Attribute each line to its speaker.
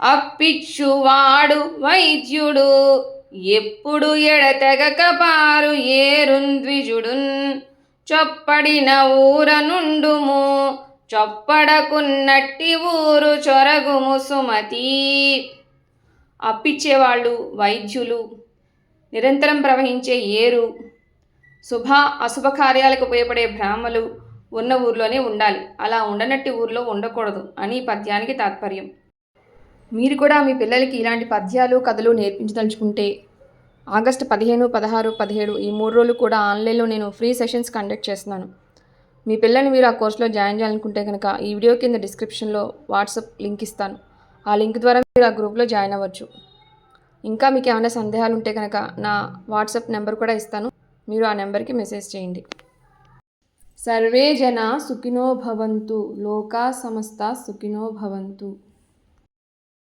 Speaker 1: అప్పిచ్చువాడు వైద్యుడు. ఎప్పుడు ఎడతెగక పారు ఏరుంద్విజుడున్ చొప్పడిన ఊర నుండుము చొప్పడకున్నట్టి ఊరు చొరగుము సుమతి. అప్పిచ్చేవాళ్ళు వైద్యులు నిరంతరం ప్రవహించే ఏరు శుభ అశుభ కార్యాలకు ఉపయోగపడే బ్రాహ్మలు ఉన్న ఊర్లోనే ఉండాలి. అలా ఉండనట్టి ఊర్లో ఉండకూడదు అని పద్యానికి తాత్పర్యం. మీరు కూడా మీ పిల్లలకి ఇలాంటి పద్యాలు కథలు నేర్పించదలుచుకుంటే ఆగస్టు పదిహేను పదహారు పదిహేడు ఈ మూడు రోజులు కూడా ఆన్లైన్లో నేను ఫ్రీ సెషన్స్ కండక్ట్ చేస్తున్నాను. మీ పిల్లల్ని మీరు ఆ కోర్సులో జాయిన్ చేయాలనుకుంటే కనుక ఈ వీడియో కింద డిస్క్రిప్షన్లో వాట్సాప్ లింక్ ఇస్తాను. ఆ లింక్ ద్వారా మీరు ఆ గ్రూప్లో జాయిన్ అవ్వచ్చు. ఇంకా మీకు ఏమైనా సందేహాలు ఉంటే కనుక నా వాట్సాప్ నెంబర్ కూడా ఇస్తాను. మీరు ఆ నెంబర్కి మెసేజ్ చేయండి. సర్వే జన సుఖినో భవంతు. లోకా సమస్త సుఖినో భవంతు.